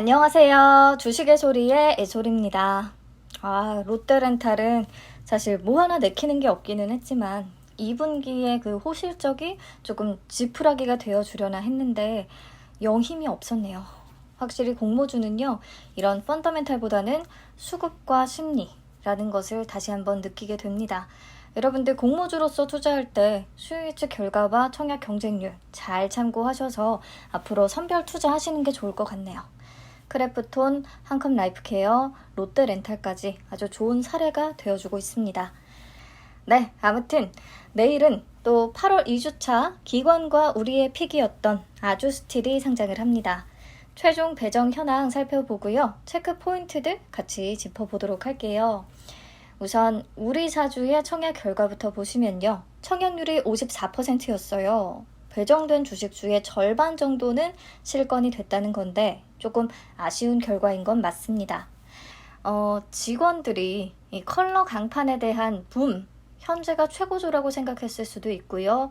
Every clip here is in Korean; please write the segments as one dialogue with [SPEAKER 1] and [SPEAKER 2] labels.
[SPEAKER 1] 안녕하세요. 주식의 소리의 애솔입니다. 아, 롯데렌탈은 사실 뭐 하나 내키는 게 없기는 했지만 2분기에 그 호실적이 조금 지푸라기가 되어 주려나 했는데 영 힘이 없었네요. 확실히 공모주는요, 이런 펀더멘탈보다는 수급과 심리라는 것을 다시 한번 느끼게 됩니다. 여러분들 공모주로서 투자할 때 수요 예측 결과와 청약 경쟁률 잘 참고하셔서 앞으로 선별 투자하시는 게 좋을 것 같네요. 크래프톤, 한컴 라이프케어, 롯데렌탈까지 아주 좋은 사례가 되어주고 있습니다. 네, 아무튼 내일은 또 8월 2주차 기관과 우리의 픽이었던 아주스틸이 상장을 합니다. 최종 배정 현황 살펴보고요. 체크 포인트들 같이 짚어보도록 할게요. 우선 우리 사주의 청약 결과부터 보시면요. 청약률이 54%였어요. 배정된 주식주의 절반 정도는 실건이 됐다는 건데 조금 아쉬운 결과인 건 맞습니다. 어, 직원들이 이 컬러 강판에 대한 붐, 현재가 최고조라고 생각했을 수도 있고요.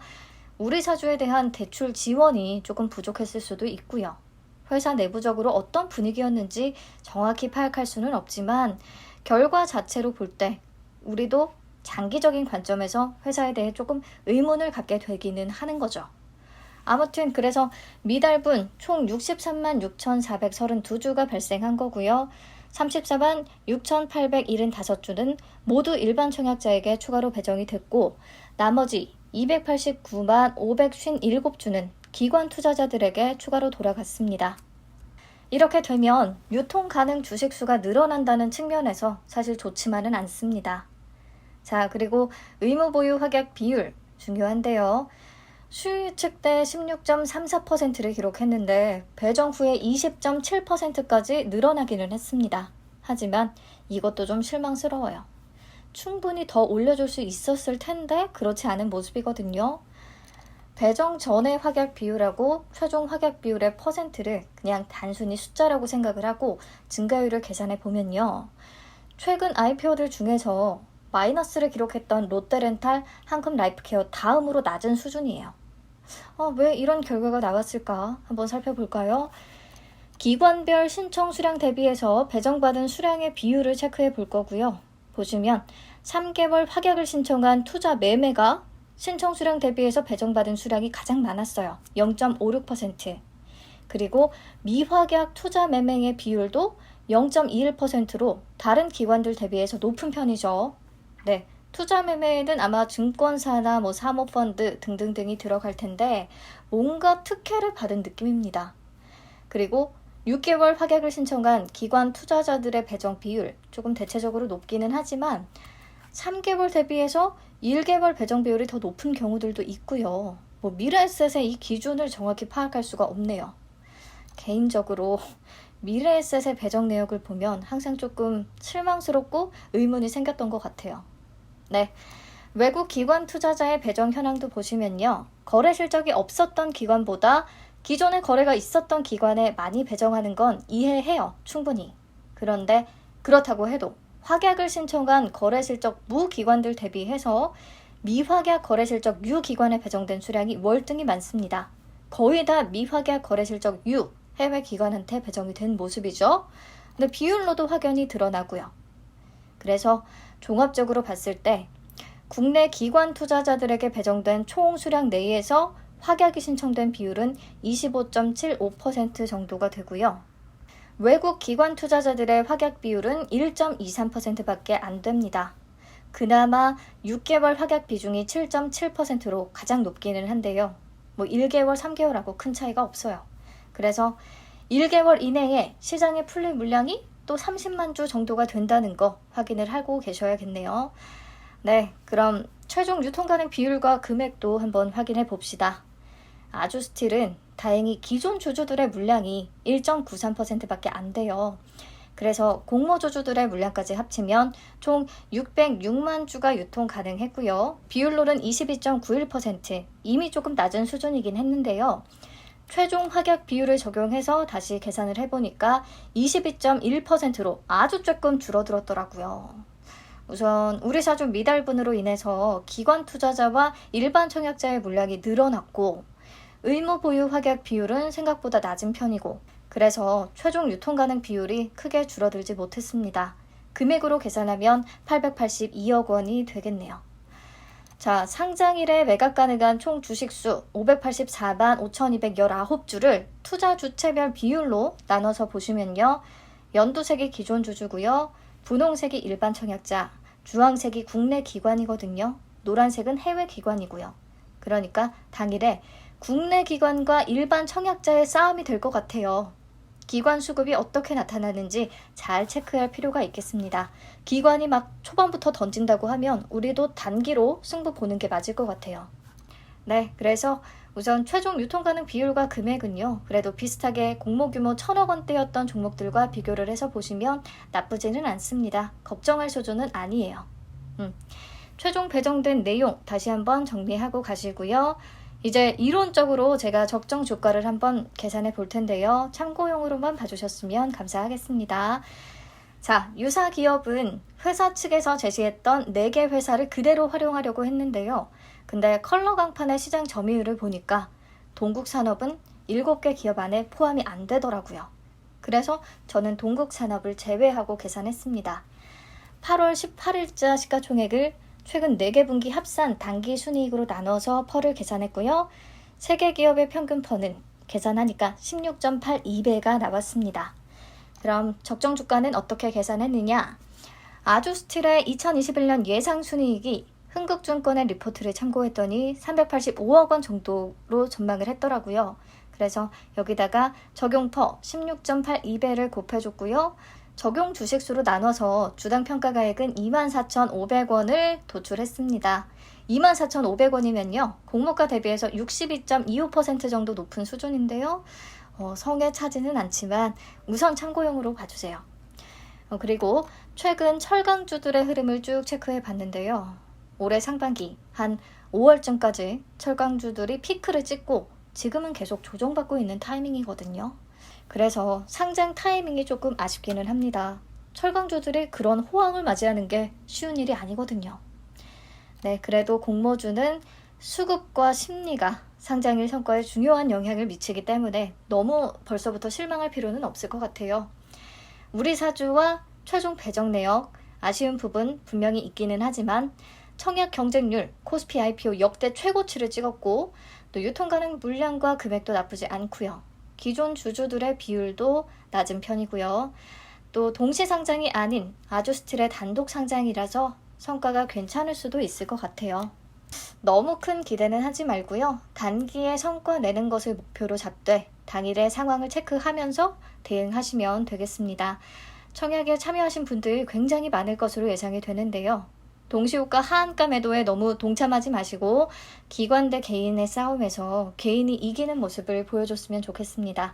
[SPEAKER 1] 우리 사주에 대한 대출 지원이 조금 부족했을 수도 있고요. 회사 내부적으로 어떤 분위기였는지 정확히 파악할 수는 없지만 결과 자체로 볼 때 우리도 장기적인 관점에서 회사에 대해 조금 의문을 갖게 되기는 하는 거죠. 아무튼 그래서 미달분 총 63만 6,432주가 발생한 거고요. 34만 6,875주는 모두 일반 청약자에게 추가로 배정이 됐고 나머지 289만 557주는 기관 투자자들에게 추가로 돌아갔습니다. 이렇게 되면 유통 가능 주식 수가 늘어난다는 측면에서 사실 좋지만은 않습니다. 자, 그리고 의무 보유 확약 비율 중요한데요. 수유측 때 16.34%를 기록했는데 배정 후에 20.7%까지 늘어나기는 했습니다. 하지만 이것도 좀 실망스러워요. 충분히 더 올려줄 수 있었을 텐데 그렇지 않은 모습이거든요. 배정 전의 확약 비율하고 최종 확약 비율의 퍼센트를 그냥 단순히 숫자라고 생각을 하고 증가율을 계산해 보면요. 최근 IPO들 중에서 마이너스를 기록했던 롯데렌탈, 한컴 라이프케어 다음으로 낮은 수준이에요. 어, 왜 이런 결과가 나왔을까? 한번 살펴볼까요? 기관별 신청 수량 대비해서 배정받은 수량의 비율을 체크해 볼 거고요. 보시면 3개월 확약을 신청한 투자 매매가 신청 수량 대비해서 배정받은 수량이 가장 많았어요. 0.56%. 그리고 미확약 투자 매매의 비율도 0.21%로 다른 기관들 대비해서 높은 편이죠. 네. 투자 매매에는 아마 증권사나 뭐 사모펀드 등등등이 들어갈 텐데 뭔가 특혜를 받은 느낌입니다. 그리고 6개월 확약을 신청한 기관 투자자들의 배정 비율 조금 대체적으로 높기는 하지만 3개월 대비해서 1개월 배정 비율이 더 높은 경우들도 있고요. 뭐 미래에셋의 이 기준을 정확히 파악할 수가 없네요. 개인적으로 미래에셋의 배정 내역을 보면 항상 조금 실망스럽고 의문이 생겼던 것 같아요. 네. 외국 기관 투자자의 배정 현황도 보시면요. 거래 실적이 없었던 기관보다 기존에 거래가 있었던 기관에 많이 배정하는 건 이해해요. 충분히. 그런데 그렇다고 해도 확약을 신청한 거래 실적 무 기관들 대비해서 미확약 거래 실적 유 기관에 배정된 수량이 월등히 많습니다. 거의 다 미확약 거래 실적 유 해외 기관한테 배정이 된 모습이죠. 근데 비율로도 확연히 드러나고요. 그래서 종합적으로 봤을 때 국내 기관 투자자들에게 배정된 총 수량 내에서 확약이 신청된 비율은 25.75% 정도가 되고요. 외국 기관 투자자들의 확약 비율은 1.23%밖에 안 됩니다. 그나마 6개월 확약 비중이 7.7%로 가장 높기는 한데요. 뭐 1개월, 3개월하고 큰 차이가 없어요. 그래서 1개월 이내에 시장에 풀릴 물량이 또 30만 주 정도가 된다는 거 확인을 하고 계셔야겠네요. 네, 그럼 최종 유통 가능 비율과 금액도 한번 확인해 봅시다. 아주스틸은 다행히 기존 주주들의 물량이 1.93%밖에 안 돼요. 그래서 공모주주들의 물량까지 합치면 총 606만 주가 유통 가능했고요. 비율로는 22.91% 이미 조금 낮은 수준이긴 했는데요. 최종 확약 비율을 적용해서 다시 계산을 해보니까 22.1%로 아주 조금 줄어들었더라고요. 우선 우리 사주 미달분으로 인해서 기관 투자자와 일반 청약자의 물량이 늘어났고 의무 보유 확약 비율은 생각보다 낮은 편이고 그래서 최종 유통 가능 비율이 크게 줄어들지 못했습니다. 금액으로 계산하면 882억 원이 되겠네요. 자, 상장일에 매각 가능 한 총 주식수 584만 5,219주를 투자 주체별 비율로 나눠서 보시면요. 연두색이 기존 주주고요. 분홍색이 일반 청약자, 주황색이 국내 기관이거든요. 노란색은 해외 기관이고요. 그러니까 당일에 국내 기관과 일반 청약자의 싸움이 될 것 같아요. 기관 수급이 어떻게 나타나는지 잘 체크할 필요가 있겠습니다. 기관이 막 초반부터 던진다고 하면 우리도 단기로 승부 보는 게 맞을 것 같아요. 네, 그래서 우선 최종 유통 가능 비율과 금액은요, 그래도 비슷하게 공모 규모 천억 원대였던 종목들과 비교를 해서 보시면 나쁘지는 않습니다. 걱정할 수준은 아니에요. 음, 최종 배정된 내용 다시 한번 정리하고 가시고요. 이제 이론적으로 제가 적정 주가를 한번 계산해 볼 텐데요. 참고용으로만 봐주셨으면 감사하겠습니다. 자, 유사 기업은 회사 측에서 제시했던 4개 회사를 그대로 활용하려고 했는데요. 근데 컬러 강판의 시장 점유율을 보니까 동국산업은 7개 기업 안에 포함이 안 되더라고요. 그래서 저는 동국산업을 제외하고 계산했습니다. 8월 18일자 시가총액을 최근 4개 분기 합산 단기 순이익으로 나눠서 펄을 계산했고요. 3개 기업의 평균 펄은 계산하니까 16.82배가 나왔습니다. 그럼 적정 주가는 어떻게 계산했느냐? 아주스틸의 2021년 예상 순이익이 흥국증권의 리포트를 참고했더니 385억 원 정도로 전망을 했더라고요. 그래서 여기다가 적용퍼 16.82배를 곱해줬고요. 적용 주식수로 나눠서 주당 평가가액은 24,500원을 도출했습니다. 24,500원이면요. 공모가 대비해서 62.25% 정도 높은 수준인데요. 어, 성에 차지는 않지만 우선 참고용으로 봐주세요. 어, 그리고 최근 철강주들의 흐름을 쭉 체크해 봤는데요. 올해 상반기 한 5월쯤까지 철강주들이 피크를 찍고 지금은 계속 조정받고 있는 타이밍이거든요. 그래서 상장 타이밍이 조금 아쉽기는 합니다. 철강주들이 그런 호황을 맞이하는 게 쉬운 일이 아니거든요. 네, 그래도 공모주는 수급과 심리가 상장일 성과에 중요한 영향을 미치기 때문에 너무 벌써부터 실망할 필요는 없을 것 같아요. 우리 사주와 최종 배정 내역 아쉬운 부분 분명히 있기는 하지만 청약 경쟁률, 코스피 IPO 역대 최고치를 찍었고 또 유통 가능 물량과 금액도 나쁘지 않고요. 기존 주주들의 비율도 낮은 편이고요. 또 동시 상장이 아닌 아주스틸의 단독 상장이라서 성과가 괜찮을 수도 있을 것 같아요. 너무 큰 기대는 하지 말고요. 단기에 성과 내는 것을 목표로 잡되 당일의 상황을 체크하면서 대응하시면 되겠습니다. 청약에 참여하신 분들 굉장히 많을 것으로 예상이 되는데요. 동시호가 하한가 매도에 너무 동참하지 마시고 기관 대 개인의 싸움에서 개인이 이기는 모습을 보여줬으면 좋겠습니다.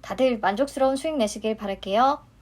[SPEAKER 1] 다들 만족스러운 수익 내시길 바랄게요.